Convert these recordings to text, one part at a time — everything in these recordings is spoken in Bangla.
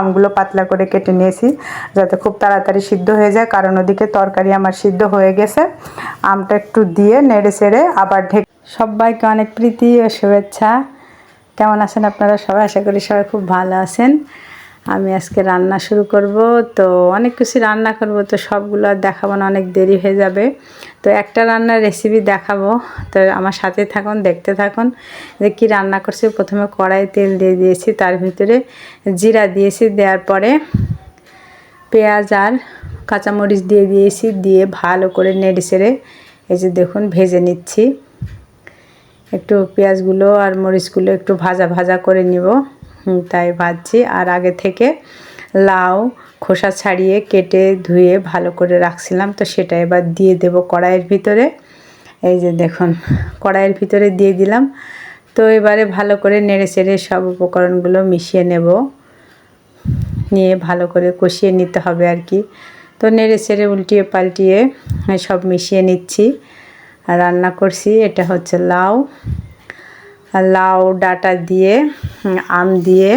আমগুলো পাতলা করে কেটে নিয়েছি যাতে খুব তাড়াতাড়ি সিদ্ধ হয়ে যায়। কারণ ওদিকে তরকারি আমার সিদ্ধ হয়ে গেছে। আমটা একটু দিয়ে নেড়ে চেড়ে আবার ঢেকে সবাইকে অনেক প্রীতি ও শুভেচ্ছা। কেমন আছেন আপনারা? সবাই আশা করি সবাই খুব ভালো আছেন। আমি আজকে রান্না শুরু করব। তো অনেক কিছু রান্না করব, তো সবগুলো আর দেখাবো না, অনেক দেরি হয়ে যাবে। তো একটা রান্নার রেসিপি দেখাবো। তো আমার সাথে থাকুন, দেখতে থাকুন যে কী রান্না করছি। প্রথমে কড়াই তেল দিয়ে দিয়েছি, তার ভিতরে জিরা দিয়েছি দেওয়ার পরে পেঁয়াজ আর কাঁচামরিচ দিয়ে দিয়েছি, দিয়ে ভালো করে নেড়ে চেড়ে এই যে দেখুন ভেজে নিচ্ছি। একটু পেঁয়াজগুলো আর মরিচগুলো একটু ভাজা ভাজা করে নিব। তাই ভাজছি। আর আগে থেকে লাউ, খোসা ছাড়িয়ে কেটে ধুয়ে ভালো করে রাখছিলাম, তো সেটা এবার দিয়ে দেব কড়াইয়ের ভিতরে। এই যে দেখুন, কড়াইয়ের ভিতরে দিয়ে দিলাম। তো এবারে ভালো করে নেড়ে চেড়ে সব উপকরণগুলো মিশিয়ে নেব। নিয়ে ভালো করে কষিয়ে নিতে হবে আর কি। তো নেড়ে চেড়ে উল্টিয়ে পাল্টিয়ে সব মিশিয়ে নিচ্ছি। রান্না করছি, এটা হচ্ছে লাউ। লাউ, ডাটা দিয়ে আম দিয়ে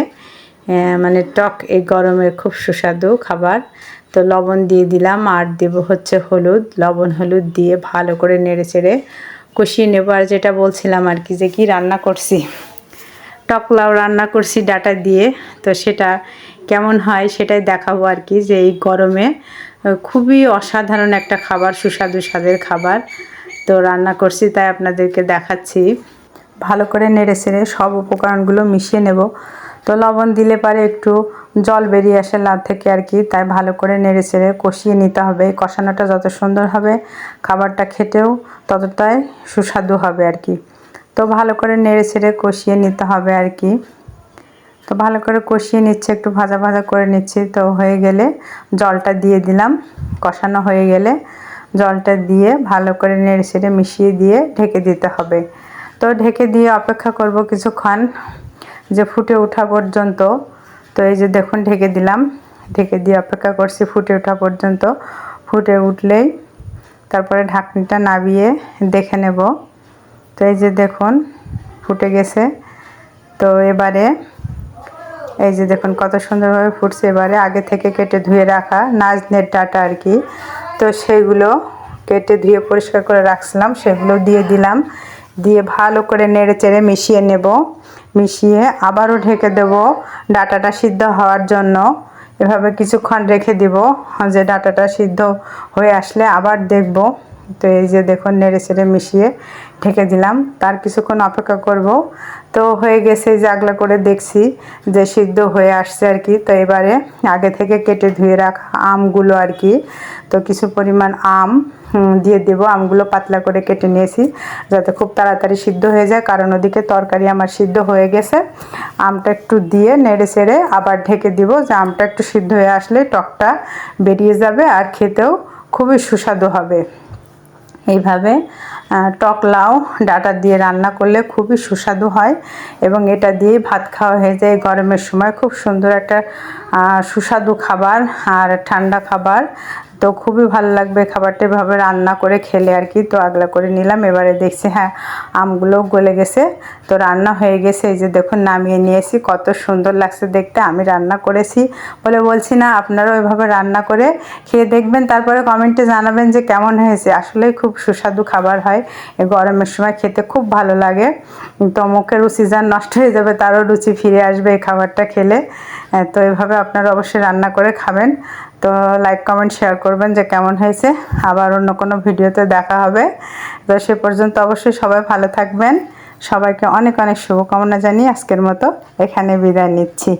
মানে টক, এই গরমের খুব সুস্বাদু খাবার। তো লবণ দিয়ে দিলাম, আর দেবো হচ্ছে হলুদ। লবণ হলুদ দিয়ে ভালো করে নেড়ে চেড়ে কষিয়ে নেব। আর যেটা বলছিলাম আর কি, যে কি রান্না করছি? টক লাউ রান্না করছি ডাটা দিয়ে। তো সেটা কেমন হয় সেটাই দেখাবো আর কি, যে এই গরমে খুবই অসাধারণ একটা খাবার, সুস্বাদু স্বাদের খাবার। তো রান্না করছি, তাই আপনাদেরকে দেখাচ্ছি। ভালো করে নেড়ে চেড়ে সব উপকরণগুলো মিশিয়ে নেব। তো লবণ দিলে পারে একটু জল বেরিয়ে আসে লাউ থেকে আর কি, তাই ভালো করে নেড়ে চেড়ে কষিয়ে নিতে হবে। কষানোটা যত সুন্দর হবে, খাবারটা খেতেও ততটাই সুস্বাদু হবে আর কি। তো ভালো করে নেড়ে চেড়ে কষিয়ে নিতে হবে আর কি। তো ভালো করে কষিয়ে নিচ্ছে, একটু ভাজা ভাজা করে নিচ্ছি, তো হয়ে গেলে জলটা দিয়ে দিলাম। কষানো হয়ে গেলে জলটা দিয়ে ভালো করে নেড়ে চেড়ে মিশিয়ে দিয়ে ঢেকে দিতে হবে। তো ঢেকে দিয়ে অপেক্ষা করব কিছুক্ষণ যে ফুটে ওঠা পর্যন্ত। তো এই যে দেখুন, ঢেকে দিলাম। ঢেকে দিয়ে অপেক্ষা করছি ফুটে ওঠা পর্যন্ত। ফুটে উঠলেই তারপরে ঢাকনিটা নাবিয়ে দেখে নেব। তো এই যে দেখুন, ফুটে গেছে। তো এবারে এই যে দেখুন, কত সুন্দরভাবে ফুটছে। এবারে আগে থেকে কেটে ধুয়ে রাখা নাজনের ডাটা আর কি। তো সেইগুলো কেটে ধুয়ে পরিষ্কার করে রাখছিলাম, সেগুলো দিয়ে দিলাম। দিয়ে ভালো করে নেড়ে চেড়ে মিশিয়ে নেব। মিশিয়ে আবারও ঢেকে দেব। ডাটাটা সিদ্ধ হওয়ার জন্য। এভাবে কিছুক্ষণ রেখে দিব। যে ডাটাটা সিদ্ধ হয়ে আসলে আবার দেখব। তো এই যে দেখুন, নেড়ে চেড়ে মিশিয়ে ঢেকে দিলাম। তার কিছুক্ষণ অপেক্ষা করব। তো হয়ে গেছে যে আগলা করে দেখছি যে সিদ্ধ হয়ে আসছে আর কি। তো এবারে আগে থেকে কেটে ধুয়ে রাখা আমগুলো আর কি। তো কিছু পরিমাণ আম দিয়ে দেব। আমগুলো পাতলা করে কেটে নিয়েছি যাতে খুব তাড়াতাড়ি সিদ্ধ হয়ে যায়। কারণ ওদিকে তরকারি আমার সিদ্ধ হয়ে গেছে। আমটা একটু দিয়ে নেড়ে চেড়ে আবার ঢেকে দিব। যে আমটা একটু সিদ্ধ হয়ে আসলে টকটা বেরিয়ে যাবে আর খেতেও খুবই সুস্বাদু হবে। এইভাবে টক লাউ, ডাটা দিয়ে রান্না করলে খুবই সুস্বাদু হয় এবং এটা দিয়ে ভাত খাওয়া হয়ে যায় গরমের সময়। খুব সুন্দর একটা সুস্বাদু খাবার আর ঠান্ডা খাবার। তো খুবই ভালো লাগবে খাবারটা এভাবে রান্না করে খেলে আর কি। তো আগলা করে নিলাম, এবারে দেখছি হ্যাঁ আমগুলো গলে গেছে। তো রান্না হয়ে গেছে, এই যে দেখুন, নামিয়ে নিয়েছি। কত সুন্দর লাগছে দেখতে, আমি রান্না করেছি বলে বলছি না, আপনারাও এভাবে রান্না করে খেয়ে দেখবেন। তারপরে কমেন্টে জানাবেন যে কেমন হয়েছে। আসলেই খুব সুস্বাদু খাবার হয় গরমের সময় খেতে খুব ভালো লাগে। তো মুখের রুচি যার নষ্ট হয়ে যাবে, তারও রুচি ফিরে আসবে এই খাবারটা খেলে। তো এভাবে আপনারা অবশ্যই রান্না করে খাবেন। তো লাইক কমেন্ট শেয়ার করবেন যে কেমন হয়েছে। আবার অন্য কোনো ভিডিওতে দেখা হবে। তো সে পর্যন্ত অবশ্যই সবাই ভালো থাকবেন। সবাইকে অনেক অনেক শুভকামনা জানিয়ে আজকের মতো এখানে বিদায় নিচ্ছি।